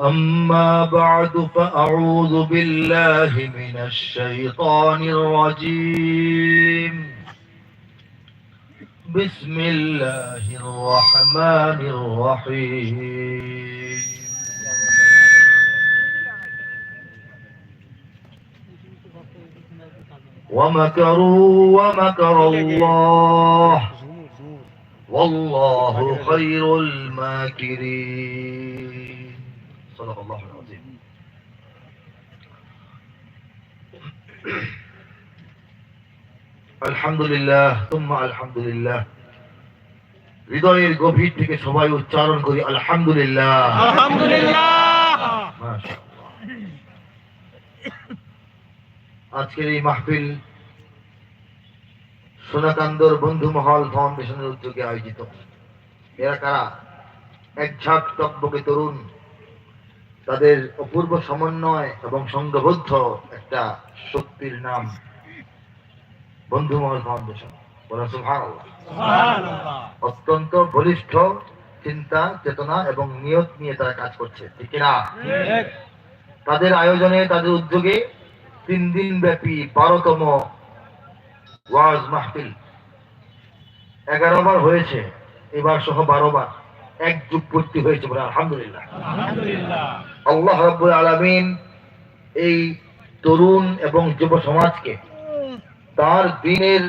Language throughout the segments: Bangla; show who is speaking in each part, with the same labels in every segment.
Speaker 1: أما بعد فأعوذ بالله من الشيطان الرجيم. بسم الله الرحمن الرحيم. ومكروا ومكر الله. والله خير الماكرين. صدق الله العظيم আলহামদুলিল্লাহ তুম্মা আলহামদুলিল্লাহ হৃদয়ের গভীর থেকে সবাই উচ্চারণ করি আলহামদুলিল্লাহ
Speaker 2: আলহামদুলিল্লাহ
Speaker 1: মাশাআল্লাহ। আজকের এই মাহফিল সোনাকান্দর বন্ধু মহল ফাউন্ডেশনের উদ্যোগে আয়োজিত এরা কারা এক ঝাঁক টকবকে তরুণ তাদের অপূর্ব সমন্বয় এবং সংঘবদ্ধ একটা শক্তির নাম বন্ধু মহল ফাউন্ডেশন। অত্যন্ত বলিষ্ঠ চিন্তা চেতনা এবং নিয়ত নিয়ে তারা কাজ করছে ঠিক না তাদের আয়োজনে তাদের উদ্যোগে তিন দিন ব্যাপী বারোতম ওয়াজ মাহফিল। এগারো বার হয়েছে এবার সহ বারো বার। এক যুগ পূর্তি হয়েছে বলে আলহামদুলিল্লাহ।
Speaker 2: আলহামদুলিল্লাহ।
Speaker 1: আল্লাহ রাব্বুল আলামিন এই তরুণ এবং যুব সমাজকে তার দিনের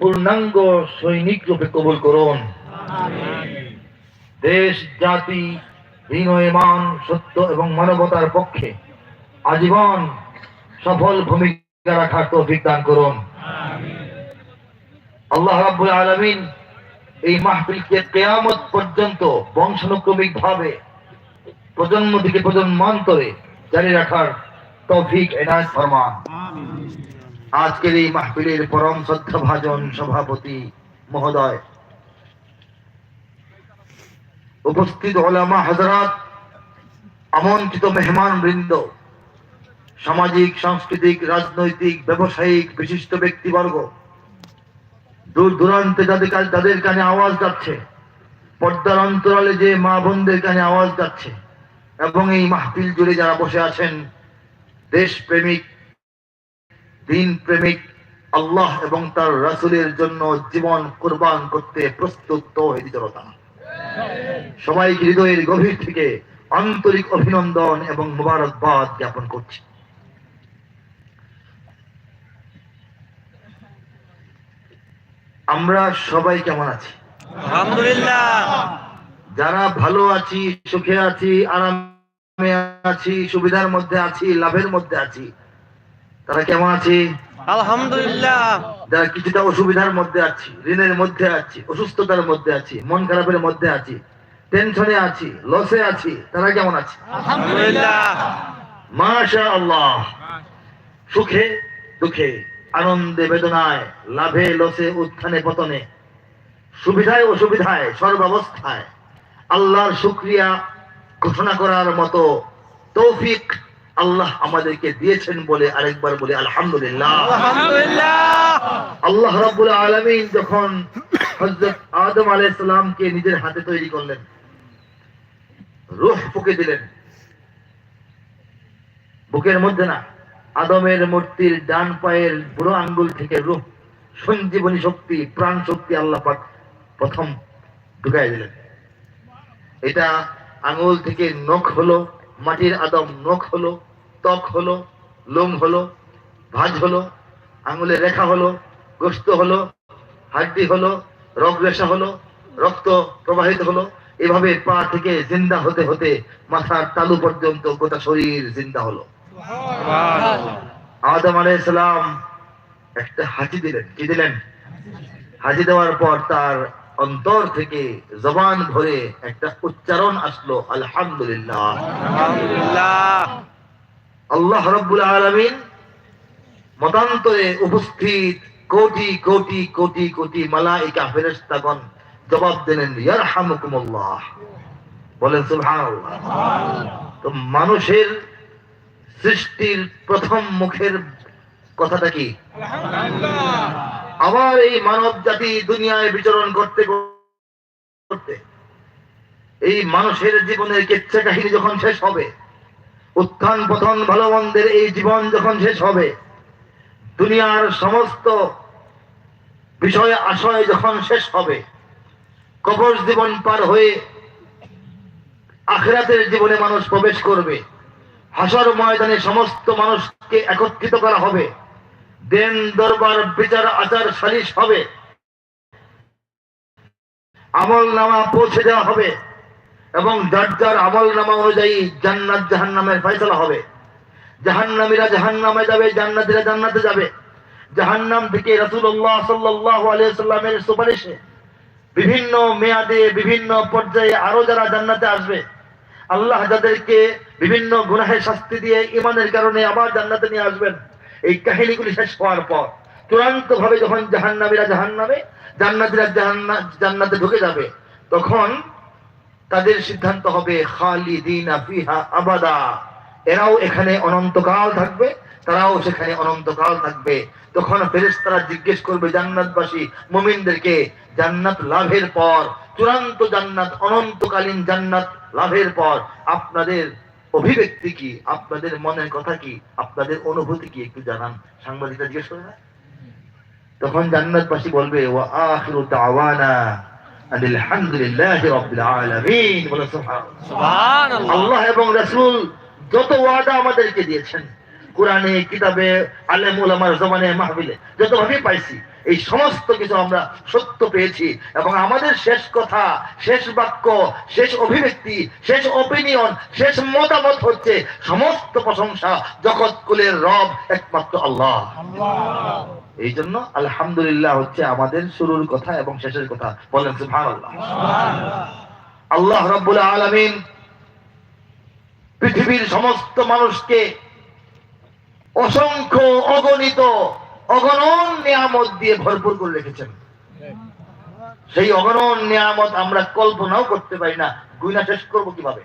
Speaker 1: পূর্ণাঙ্গ সৈনিক রূপে কবুল করুন। দেশ, জাতি ইমান, সত্য এবং মানবতার পক্ষে আজীবন সফল ভূমিকা রাখার তৌফিক দান করুন। আল্লাহ রাব্বুল আলামিন এই মাহফিলকে কেয়ামত পর্যন্ত বংশানুক্রমিক ভাবে প্রজন্ম থেকে প্রজন্মান্তরে জারি রাখার তৌফিক এনায়ত ফরমান। আজকের এই মাহফিলের পরম শ্রদ্ধাভাজন সভাপতি মহোদয়, উপস্থিত ওলামা হজরত আমন্ত্রিত মেহমান বৃন্দ সামাজিক, সাংস্কৃতিক, রাজনৈতিক, ব্যবসায়িক, বিশিষ্ট ব্যক্তিবর্গ, দূর দূরান্তে যাদের তাদের কানে আওয়াজ যাচ্ছে, পর্দার অন্তরালে যে মা বোনদের কানে আওয়াজ যাচ্ছে এবং এই মাহফিল জুড়ে যারা বসে আছেন দেশ প্রেমিক দিন প্রেমিক আল্লাহ এবং তার রাসূলের জন্য জীবন কোরবান করতে প্রস্তুত তৌহিদি জনতা। সবাই হৃদয়ের গভীর থেকে আন্তরিক অভিনন্দন এবং মোবারকবাদ জ্ঞাপন করছি। আমরা সবাই কেমন আছি?
Speaker 2: আলহামদুলিল্লাহ।
Speaker 1: যারা ভালো আছি সুখে আছি আরামে আছি সুবিধার মধ্যে আছি লাভের মধ্যে আছি তারা কেমন আছি?
Speaker 2: আলহামদুলিল্লাহ।
Speaker 1: যারা কিছুটা অসুবিধার মধ্যে আছি ঋণের মধ্যে আছি অসুস্থতার মধ্যে আছি মন খারাপের মধ্যে আছি টেনশনে আছি লসে আছি তারা কেমন আছে?
Speaker 2: আলহামদুলিল্লাহ।
Speaker 1: মাশা আল্লাহ সুখে দুঃখে আনন্দে বেদনায় লাভে লসে উত্থানে পতনে সুবিধায় অসুবিধায় সর্বাবস্থায় আল্লাহর শুক্রিয়া ঘোষণা করার মতো তৌফিক আল্লাহ আমাদেরকে দিয়েছেন বলে আরেকবার বলে আলহামদুলিল্লাহ। আল্লাহ রাব্বুল আলামিন যখন হযরত আদম সালামকে নিজের হাতে তৈরি করলেন, রূহ ফুঁকে দিলেন। বুকের মধ্যে না, আদমের মূর্তির ডান পায়ের বুড়ো আঙ্গুল থেকে রূহ, সঞ্জীবনী শক্তি, প্রাণ শক্তি আল্লাহ প্রথম ঢুকাই দিলেন। এটা আঙুল থেকে নখ হলো মাটির আদম নখ হলো ত্বক হলো লোম হলো ভাজ হলো আঙ্গুলের রেখা হলো গোস্ত হলো হাড্ডি হলো রগ রেশা হলো রক্ত প্রবাহিত হলো। এভাবে পা থেকে জিন্দা হতে হতে মাথার তালু পর্যন্ত গোটা শরীর জিন্দা হলো। আদম আলাইহিস সালাম একটা হাঁচি দিলেন। কি দিলেন? হাঁচি দেওয়ার পর তার অন্তর থেকে জবান ভরে একটা উচ্চারণ আসলো আলহামদুলিল্লাহ।
Speaker 2: আলহামদুলিল্লাহ।
Speaker 1: আল্লাহ রব্বুল আলামিন মতান্তরে উপস্থিত কোটি কোটি কোটি কোটি মালাইকা ফেরেশতাগণ জবাব দিলেন ইয়ারহামুকুমুল্লাহ। বলেন সুবহানাল্লাহ। তো মানুষের সৃষ্টির প্রথম মুখের কথাটা কি? আবার এই মানব জাতি দুনিয়ায় বিচরণ করতে করতে, এই মানুষের জীবনের কেচ্ছা কাহিনী যখন শেষ হবে, উত্থান পতন ভালো মন্দের এই জীবন যখন শেষ হবে, দুনিয়ার সমস্ত বিষয় আশয় যখন শেষ হবে, কবর জীবন পার হয়ে আখেরাতের জীবনে মানুষ প্রবেশ করবে, হাসর ময়দানে সমস্ত মানুষকে একত্রিত করা হবে। দেন দরবার বিচার আচার সালিশ হবে। আমল নামা পৌঁছে দেওয়া হবে এবং যার যার আমল নামা অনুযায়ী জান্নাত জাহান্নামের ফয়সলা হবে। জাহান্নামীরা জাহান্নামে যাবে, জান্নাতীরা জান্নাতে যাবে। জাহান্নাম থেকে রাসূলুল্লাহ সাল্লাল্লাহু আলাইহি সাল্লামের সুপারিশে বিভিন্ন মেয়াদে, বিভিন্ন পর্যায়ে আরও যারা জান্নাতে আসবে, আল্লাহ যাদেরকে বিভিন্ন গুনাহের শাস্তি দিয়ে ইমানের কারণে আবার জান্নাতে নিয়ে আসবেন। এই কাহিনীগুলি শেষ হওয়ার পর চূড়ান্ত ভাবে যখন জাহান্নামীরা জাহান্নামে, জান্নাতীরা জান্নাতে ঢুকে যাবে, তখন তাদের সিদ্ধান্ত হবে, খালিদিনা ফিহা আবাদা। এরাও এখানে অনন্তকাল থাকবে, তারাও সেখানে অনন্তকাল থাকবে। তখন ফেরেশতারা জিজ্ঞেস করবে জান্নাতবাসী, মুমিনদেরকে, জান্নাত লাভের পর, চূড়ান্ত জান্নাত, অনন্তকালীন জান্নাত লাভের পর, আপনাদের অভিব্যক্তি কি? আপনাদের মনের কথা কি? আপনাদের অনুভূতি কি? একটু জানান। সাংবাদিকরা জিজ্ঞেস করে না? তখন জান্নাতবাসী বলবে ওয়া আখিরু দাওয়ানা আলহামদুলিল্লাহি রাব্বিল আলামিন। বলে সুবহানাল্লাহ। আল্লাহ এবং রাসূল যত ওয়াদা আমাদেরকে দিয়েছেন কোরআনে কিতাবে আলেম উলামার জমানে মাহফিলে যতভাবে পাইছি এই সমস্ত কিছু আমরা সত্য পেয়েছি এবং আমাদের শেষ কথা শেষ বাক্য শেষ অভিব্যক্তি শেষ অপিনিয়ন শেষ মতামত হচ্ছে সমস্ত প্রশংসা জগৎ কুলের রব একমাত্র আল্লাহ। এই জন্য আলহামদুলিল্লাহ হচ্ছে আমাদের শুরুর কথা এবং শেষের কথা। বলেন সুবহানাল্লাহ। আল্লাহ রাব্বুল আলামিন পৃথিবীর সমস্ত মানুষকে অসংখ্য অগণিত, অগণন নিয়ামত দিয়ে ভরপুর করে রেখেছেন। সেই অগণন নিয়ামত আমরা কল্পনাও করতে পারি না গুইনা শেষ করব কীভাবে?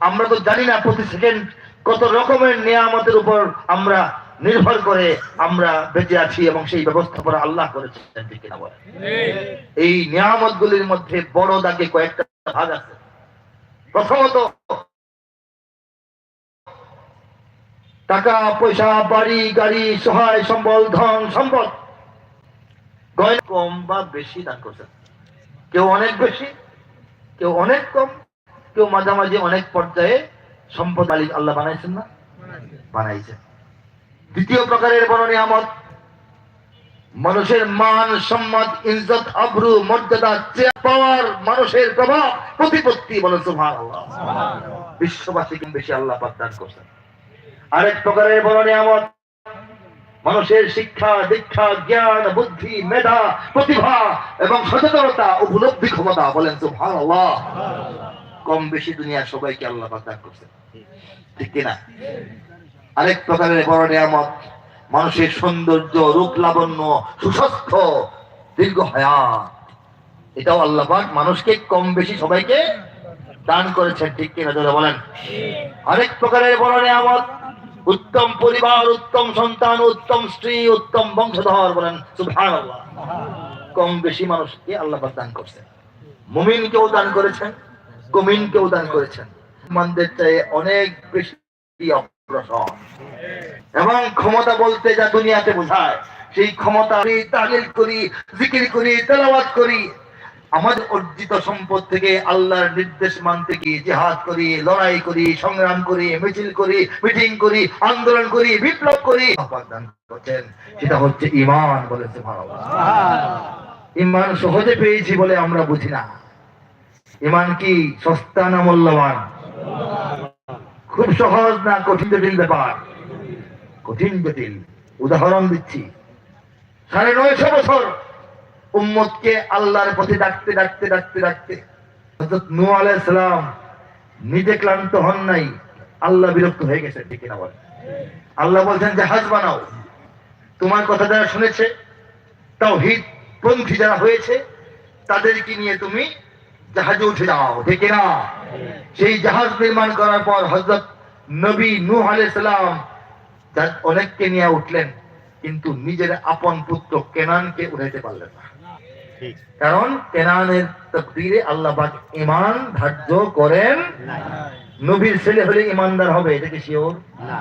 Speaker 1: আমরা তো জানি না প্রতি সেকেন্ড কত রকমের নিয়ামতের উপর আমরা নির্ভর করে আমরা বেঁচে আছি এবং সেই ব্যবস্থাপনা আল্লাহ করেছেন এই নিয়ামত গুলির মধ্যে বড় দাগে কয়েকটা ভাগ আছে। প্রথমত টাকা পয়সা বাড়ি গাড়ি সহায় সম্বল ধন সম্পদ। গয়না কম বা বেশি দান করছেন কেউ অনেক বেশি কেউ অনেক কম কেউ মাঝামাঝি অনেক পর্যায়ে সম্পদ মালিক আল্লাহ বানাইছেন না? বানাইছেন। দ্বিতীয় প্রকারের বড় নিয়ামত মানুষের মান সম্মান ইজ্জত আব্রু মর্যাদা চেয়ার পাওয়ার মানুষের প্রভাব প্রতিপত্তি বলে সুবহানাল্লাহ। বিশ্ববাসীকে বেশি আল্লাহ পাক দান করছেন। আরেক প্রকারের বড় নিয়ামত। মানুষের শিক্ষা, দীক্ষা, জ্ঞান, বুদ্ধি, মেধা, প্রতিভা এবং সচেতনতা, উপলব্ধি ক্ষমতা বলেন সুবহানাল্লাহ। কম বেশি দুনিয়ার সবাইকে আল্লাহ দান করছেন। ঠিক কিনা? আরেক প্রকারের বড় নিয়ামত, মানুষের সৌন্দর্য, রূপ লাবণ্য, সুস্বাস্থ্য, দীর্ঘ হায়াত। এটাও আল্লাহ মানুষকে কম বেশি সবাইকে দান করেছেন, ঠিক কিনা যারা বলেন? আরেক প্রকারের বড় নিয়ামত, উত্তম পরিবার, উত্তম সন্তান, উত্তম স্ত্রী, উত্তম বংশধর বলেন কম বেশি মানুষকে আল্লাহ দান করছেন। মুমিনকেও দান করেছেন, কমিনকেও দান করেছেন। মুসলমানদের চেয়ে অনেক বেশি অগ্রসর। এবং ক্ষমতা বলতে যা দুনিয়াতে বোঝায়, সেই ক্ষমতা আমি তালিল করি, জিকির করি, তেলাওয়াত করি আমাদের অর্জিত সম্পদ থেকে আল্লাহর নির্দেশ মানতে গিয়ে জেহাদ করি লড়াই করি সংগ্রাম করি মিছিল করি মিটিং করি আন্দোলন করি বিপ্লব করি করছেন। সেটা হচ্ছে ইমান বলেছে ইমান সহজে পেয়েছি বলে আমরা বুঝি না। ইমান কি সস্তা না মূল্যবান? খুব সহজ না কঠিন জটিল ব্যাপার? কঠিন জটিল। উদাহরণ দিচ্ছি। সাড়ে নয়শো বছর উম্মতকে আল্লাহর পথে ডাকতে ডাকতে ডাকতে ডাকতে। হযরত নূহ আলাইহিস সালাম নিজে ক্লান্ত হন নাই, আল্লাহ বিরক্ত হয়ে গেছে, ঠিক না বলে আল্লাহ বলছেন জাহাজ বানাও। তোমার কথা যারা শুনেছে, তাওহীদ পন্থী যারা হয়েছে, তাদেরকে নিয়ে তুমি জাহাজে উঠে যাও, ঠিক না সেই জাহাজ নির্মাণ করার পর হজরত নবী নূহ আলাইহিস সালাম যার অনেককে নিয়ে উঠলেন, কিন্তু নিজের আপন পুত্র কেনানকে উঠাইতে পারলেন না। কারণ কেনানের তকদিরে আল্লাহ পাক ইমান ধার্য করেন নবীর ছেলে হলে ইমানদার হবে এটা কি শিওর
Speaker 3: না।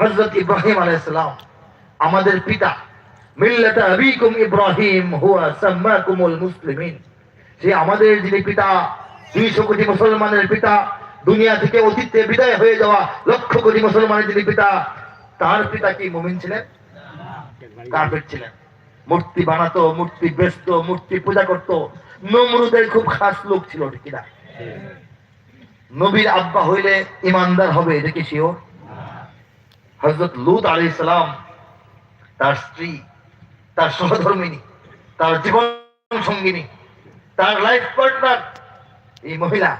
Speaker 1: হযরত ইব্রাহিম আলাইহিসসালাম আমাদের পিতা মিল্লাত আবিকুম ইব্রাহিম হুয়া সাম্মাকুমুল মুসলিমিন। সে আমাদের যিনি পিতা দুইশো কোটি মুসলমানের পিতা দুনিয়া থেকে অতীতে বিদায় হয়ে যাওয়া লক্ষ কোটি মুসলমানের যিনি পিতা তার পিতা কি মুমিন ছিলেন? কাফের ছিলেন। মূর্তি বানাতো, মূর্তি বেচতো, মূর্তি পূজা করত। নমরুদের খুব খাস লোক ছিল ঠিক নবীর আব্বা হইলে ইমানদার হবে কি শিওর হজরত লুত আলী সালাম, তার স্ত্রী, তার সহধর্মিনী, তার জীবন সঙ্গিনী, তার লাইফ পার্টনার এই মহিলা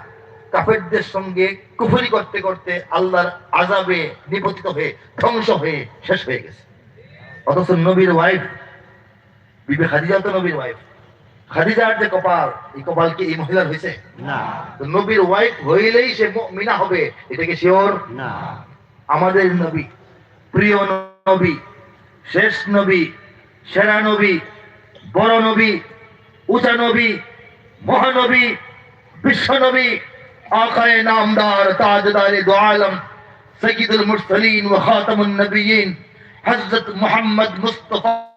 Speaker 1: কাফেরদের সঙ্গে কুফরি করতে করতে আল্লাহর আজাবে নিপতিত হয়ে, ধ্বংস হয়ে, শেষ হয়ে গেছে। অথচ নবীর ওয়াইফ বিবে খাদিজা তো নবীর ওয়াইফ খাদিজার যে কপাল এই কপাল কি এই মহিলার হয়েছে?
Speaker 3: না।
Speaker 1: তো নবীর ওয়াইফ হইলেই সে মিনা হবে এটা কি শিওর
Speaker 3: না।
Speaker 1: আমাদের নবী প্রিয় নবী শেষ নবী সেরা নবী বড় নবী উঁচা নবী মহানবী বিশ্ব নবী আকায়ে নামদার তাজদারে দো আলম সৈয়দুল মুরসালিন ওয়া খাতামুন নবিয়িন হযরত মুহাম্মদ মুস্তাফা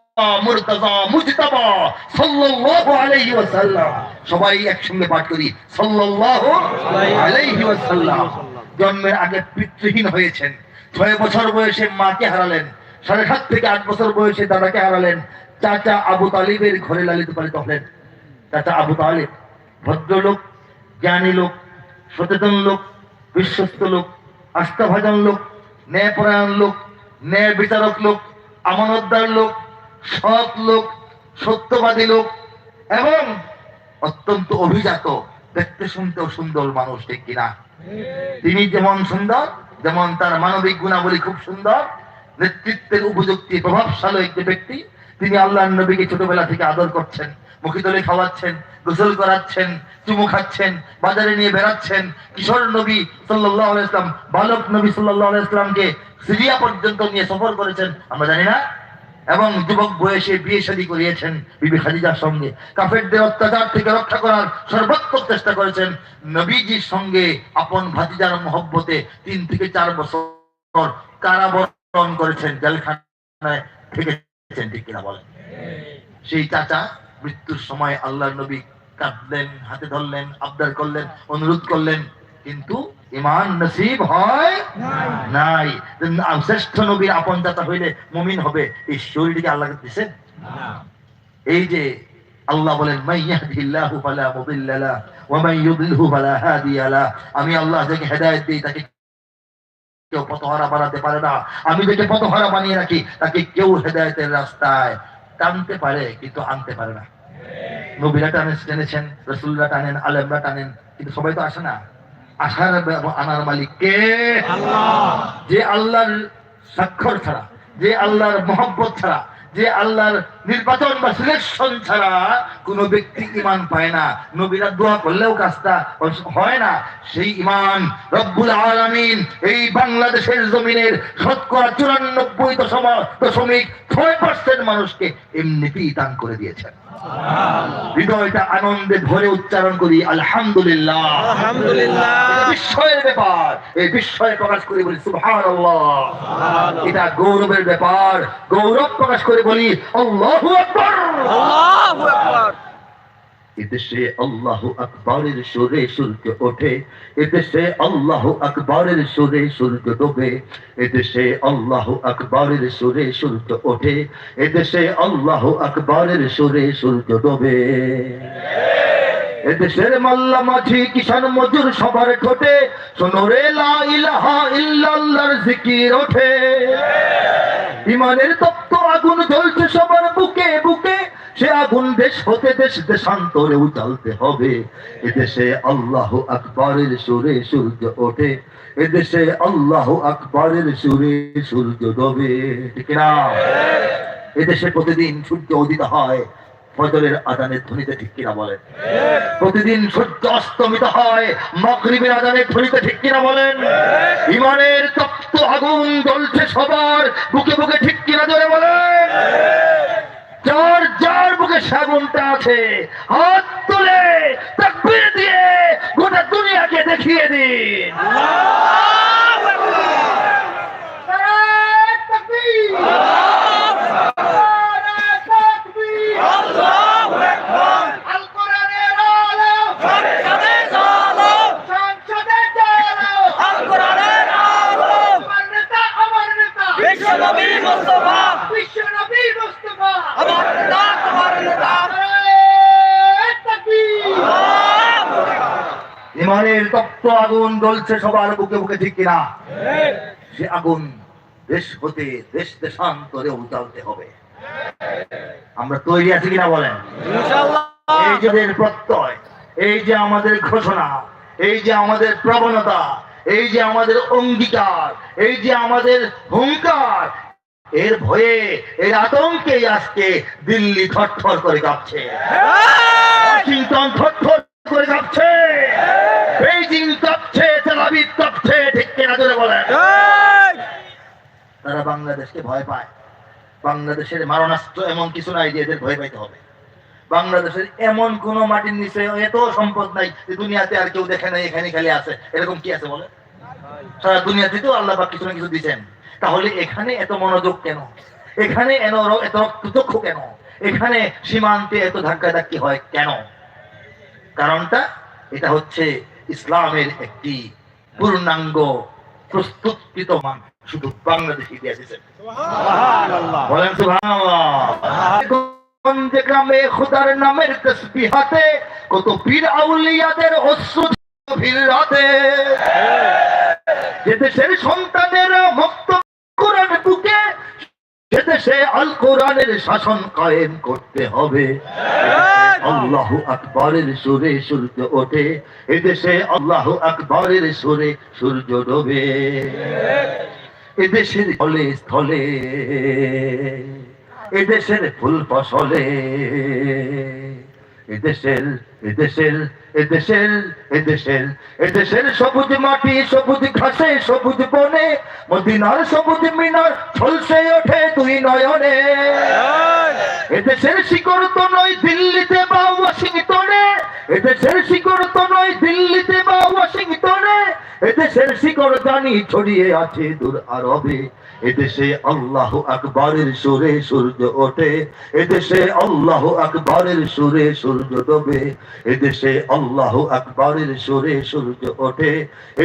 Speaker 1: দাদাকে হারালেন। চাচা আবু তালিবের ঘরে লালিত পালিত হলেন। চাচা আবু তালিব ভদ্রলোক, জ্ঞানী লোক, সচেতন লোক, বিশ্বস্ত লোক, আস্থাভাজন লোক, ন্যায়পরায়ণ লোক ন্যায় বিচারক লোক, আমানতদার লোক সৎ লোক, সত্যবাদী লোক এবং অত্যন্ত অভিজাত, দেখতে শুনতেও সুন্দর মানুষ, ঠিক কিনা? তিনি যেমন সুন্দর, যেমন তার মানবিক গুণাবলী খুব সুন্দর, নেতৃত্বের উপযুক্তি প্রভাবশালী একটি ব্যক্তি, তিনি আল্লাহর নবীকে ছোটবেলা থেকে আদর করছেন, মুখি তুলে খাওয়াচ্ছেন, গোসল করাচ্ছেন, চুমু খাচ্ছেন, বাজারে নিয়ে বেড়াচ্ছেন, কিশোর নবী সাল্লাহ ইসলাম বালক নবী সাল্লাহ ইসলামকে সিরিয়া পর্যন্ত নিয়ে সফর করেছেন, আমরা জানি না। এবং যুবক বয়সে বিয়ে শাদী করিয়েছেন বিবি খাদিজার সঙ্গে। কাফেরদের অত্যাচার থেকে রক্ষা করার সর্বাত্মক চেষ্টা করেছেন নবীজির সঙ্গে আপন ভাতিজার মহব্বতে তিন থেকে চার বছর কারাবরণ করেছেন, জেলখানায় থেকেছেন, ঠিক কিনা বলেন? সেই চাচা মৃত্যুর সময় আল্লাহ নবী কাঁদলেন, হাতে ধরলেন, আবদার করলেন, অনুরোধ করলেন, কিন্তু ইমান নসিব হয় নাই। শ্রেষ্ঠ নবীর আপন চাচা হইলে মুমিন হবে। এই শরীরটিকে আল্লাহকে দিছেন? এই যে আল্লাহ বলেন মাই ইয়াহদিল্লাহু ফালা মুদিল্লা লা ওয়া মান ইউদ্লিলহু ফালা হাদিয়া লা। আমি আল্লাহ যাকে হেদায়েত দেই তাকে কেউ পথহারা বানাতে পারে না। আমি যাকে পথহারা বানিয়ে রাখি তাকে কেউ হেদায়েতের রাস্তায় টানতে পারে কিন্তু আনতে পারে না। নবীরা টানেন টেনেছেন রসুলরা টানেন আলেমরা টানেন কিন্তু সবাই তো আসে না। আসার আনার মালিক কে যে আল্লাহর স্বাক্ষর ছাড়া যে আল্লাহর মহব্বত ছাড়া যে আল্লাহর নির্বাচন বা সিলেকশন ছাড়া কোনো ব্যক্তি ইমান পায় না। নবীরা দোয়া করলেও কাজটা হয় না। সেই ইমান রব্বুল আলামিন এই বাংলাদেশের জমিনের শতকরা চুরানব্বই দশম দশমিক ছয় পার্সেন্ট মানুষকে এমনিতেই দান করে দিয়েছেন। হৃদয়টা আনন্দে ভরে উচ্চারণ করি আলহামদুলিল্লাহ।
Speaker 2: আলহামদুলিল্লাহ।
Speaker 1: বিস্ময়ের ব্যাপার। এই বিস্ময় প্রকাশ করে বলি সুবহান এটা গৌরবের ব্যাপার। গৌরব প্রকাশ করে বলি আল্লাহু আকবার।
Speaker 2: আল্লাহু আকবার।
Speaker 1: এদেশে আল্লাহ আকবরের সুরে ওঠে, এদেশে আল্লাহ আকবরের সুরে ডোবে, এদেশে আল্লাহ আকবরের সুরে ওঠে, এদেশে আল্লাহ আকবরের সুরে ডোবে। এদেশের মাল্লা মাঝি কিষান মজুর সবার ঠোঁটে সোনরে লা ইলাহা ইল্লাল্লাহর জিকির ওঠে। ইমানের তপ্ত আগুন জ্বলছে সবার বুকে বুকে সে আগুন দেশ হতে দেশ দেশান্তরে উচালতে হবে। এদেশে আল্লাহ আকবরের সুরে সূর্য ওঠে। এদেশে আল্লাহ আকবরের সুরে সূর্য ডোবে। এদেশে প্রতিদিন সূর্য উদিত হয়। ফজরের আজানের ধ্বনিতে ঠিক কিনা বলেন? প্রতিদিন সূর্য অস্তমিত হয়। মাগরিবের আজানের ধ্বনিতে ঠিক কিনা বলেন? ইমানের তপ্ত আগুন জ্বলছে সবার। বুকে বুকে ঠিক কিনা বলেন যার যার বুকে সাগুনটা আছে। হাত তুলে তাকবীর দিয়ে গোটা দুনিয়াকে দেখিয়ে দিন।
Speaker 2: বিশ্বনবী মুস্তাফা
Speaker 3: বিশ্বনবী মুস্তফা
Speaker 2: আমার নেতা তোমার নেতা
Speaker 1: ইমানের তপ্ত আগুন জ্বলছে সবার বুকে বুকে ঠিক কিনা? সে আগুন দেশ হতে দেশ দেশান্তরে উজালতে হবে। আমরা তৈরি আছি কিনা বলেন? এই যে আমাদের প্রত্যয় এই যে আমাদের ঘোষণা এই যে আমাদের প্রবণতা এই যে আমাদের অঙ্গীকার এই যে আমাদের হুঙ্কার এর ভয়ে এর আতঙ্কে আজকে দিল্লি থরথর করে কাঁপছে। ওয়াশিংটন থরথর করে কাঁপছে বেইজিং কাঁপছে তেল আবিব কাঁপছে ঠিক কিনা ধরে বলেন। তারা বাংলাদেশকে ভয় পায়। বাংলাদেশের মারণাস্ত্র এমন কিছু নাই যে এদের ভয় পাইতে হবে। বাংলাদেশের এমন কোন মাটির নিচে এত সম্পদ নাই যে দুনিয়াতে আর কেউ দেখে নাই এখানে খালি আছে। এরকম কি আছে বলে সারা দুনিয়াতে তো আল্লাহ পাক কিছু না কিছু দিচ্ছেন তাহলে এখানে এত মনোযোগ কেন? এখানে এত রক্তচক্ষু কেন? এখানে সীমান্তে এত ধাক্কা ধাক্কি হয় কেন? কারণটা এটা হচ্ছে ইসলামের একটি পূর্ণাঙ্গ প্রস্তুতকৃত মান শুধু বাংলাদেশি দিয়ে দিয়েছেন বলেন গঞ্জে গ্রামে খোদার নামের তসবিহাতে কত পীর আউলিয়াদের অশ্রু ভির রাতে। যে দেশের সন্তানেরা দেশে আল কোরআনের শাসন কায়েম করতে হবে। আল্লাহু আকবরের সুরে সূর্য ওঠে। এদেশে আল্লাহ আকবরের সুরে সূর্য ডোবে। এদেশের ফলে স্থলে। এদেশের ফুল ফসলে। এদেশের এদেশের এদেশের এদেশের এদেশের সবুজ মাটি, সবুজ ঘাসে, সবুজ বনে, মদিনার সবুজ মিনার ঝলসে ওঠে দুই নয়নে। এদেশের শিকড় তো নয় দিল্লিতে বা ওয়াশিংটনে, এদেশের শিকড় তো নয় দিল্লিতে বা ওয়াশিংটনে, এদেশের শিকড় জানি ছড়িয়ে আছে দূর আরবে। এদেশে আল্লাহ আকবরের সুরে সূর্য ওঠে, এদেশে আল্লাহ আকবরের সুরে সূর্য ডোবে, এদেশে আল্লাহ আকবরের সুরে সূর্য ওঠে,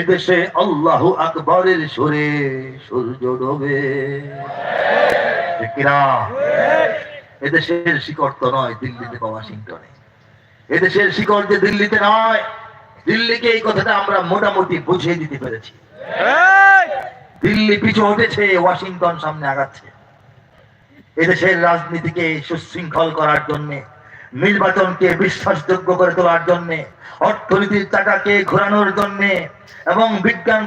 Speaker 1: এদেশে আল্লাহ আকবরের সুরে সূর্য ডোবে। এদেশের শিকড় তো নয়, দিল্লিতে বা ওয়াশিংটনে। এদেশের শিকড় যে দিল্লিতে নয়, দিল্লিকে এই কথাটা আমরা মোটামুটি বুঝিয়ে দিতে পেরেছি। দিল্লি পিছু হটেছে, ওয়াশিংটন সামনে আগাচ্ছে। এদেশের রাজনীতিকে সুশৃঙ্খল করার জন্যে, নির্বাচনকে বিশ্বাসযোগ্য করে তোলার জন্য, অর্থনীতির টাকাকে ঘোরানোর জন্যে এবং বিজ্ঞান